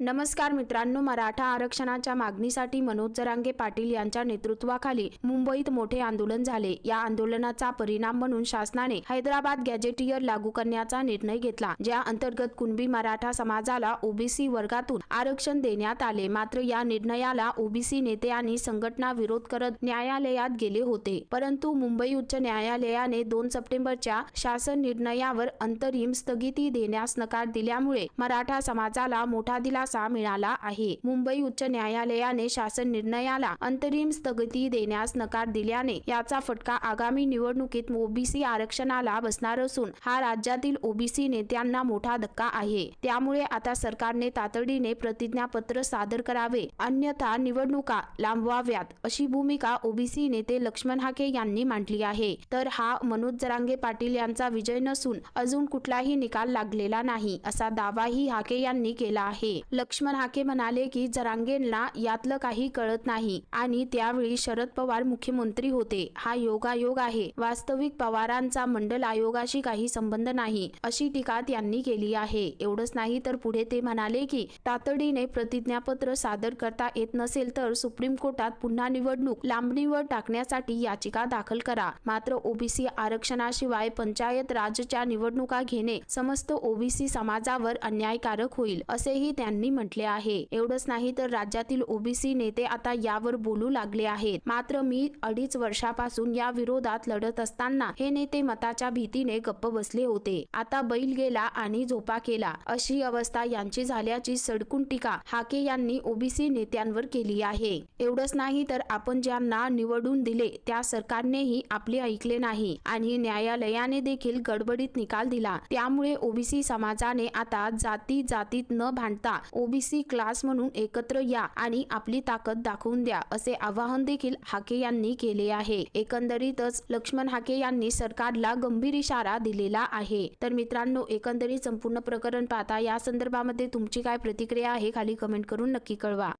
नमस्कार मित्रांनो मराठा आरक्षणाच्या मागणीसाठी मनोज जरांगे पाटील यांच्या नेतृत्वाखाली मुंबईत मोठे आंदोलन झाले. या आंदोलनाचा परिणाम म्हणून शासनाने हैदराबाद गॅजेटियर लागू करण्याचा निर्णय घेतला ज्या अंतर्गत कुणबी मराठा समाजाला ओबीसी वर्गातून आरक्षण देण्यात आले. मात्र या निर्णयाला ओबीसी नेते आणि संघटना विरोध करत न्यायालयात गेले होते. परंतु मुंबई उच्च न्यायालयाने दोन सप्टेंबरच्या शासन निर्णयावर अंतरिम स्थगिती देण्यास नकार दिल्यामुळे मराठा समाजाला मोठा दिला दिलासा मिळाला आहे. मुंबई उच्च न्यायालयाने शासन निर्णयाला अंतरिम स्थगिती देण्यास नकार दिल्याने याचा फटका आगामी निवडणुकीत ओबीसी आरक्षणाला बसणार असून हा राज्यातील ओबीसी नेत्यांना मोठा धक्का आहे. त्यामुळे आता सरकारने तातडीने प्रतिज्ञापत्र सादर करावे. अन्यथा निवडणुका लांबवाव्यात अशी भूमिका ओबीसी नेते लक्ष्मण हाके यांनी मांडली आहे. तर हा मनोज जरांगे पाटील यांचा विजय नसून अजून कुठलाही निकाल लागलेला नाही असा दावाही हाके यांनी केला आहे. लक्ष्मण हाके म्हणाले की जरांगेंना यातलं काही कळत नाही. आणि त्यावेळी शरद पवार मुख्यमंत्री होते. हा योगायोग आहे. वास्तविक पवारांचा मंडल आयोगाशी काही संबंध नाही अशी टीका त्यांनी केली आहे. एवढंच नाही तर पुढे ते म्हणाले की तातडीने प्रतिज्ञापत्र सादर करता येत नसेल तर सुप्रीम कोर्टात पुन्हा निवडणूक लांबणीवर टाकण्यासाठी याचिका दाखल करा. मात्र ओबीसी आरक्षणाशिवाय पंचायत राजच्या निवडणुका घेणे समस्त ओबीसी समाजावर अन्यायकारक होईल असेही त्यांनी म्हटले आहे. एवढंच नाही तर राज्यातील ओबीसी नेते आता यावर बोलू लागले आहेत. मात्र मी अडीच वर्षापासून या विरोधात लढत असताना हे नेते मताच्या भीतीने गप्प बसले होते. आता बैल गेला आणि झोपा केला. अशी अवस्था यांची झाल्याची सडकून टीका हाके यांनी ओबीसी नेत्यांवर केली आहे. एवढंच नाही तर आपण ज्यांना निवडून दिले त्या सरकारनेही आपले ऐकले नाही आणि न्यायालयाने देखील गडबडीत निकाल दिला. त्यामुळे ओबीसी समाजाने आता जाती जातीत न भांडता ओबीसी क्लास म्हणून एकत्र या आणि आपली ताकद दाखवून द्या असे आवाहन देखील हाके यांनी केले आहे. एकंदरीतच लक्ष्मण हाके यांनी सरकारला गंभीर इशारा दिलेला आहे. तर मित्रांनो एकंदरीत संपूर्ण प्रकरण पाहता या संदर्भामध्ये तुमची काय प्रतिक्रिया आहे खाली कमेंट करून नक्की कळवा.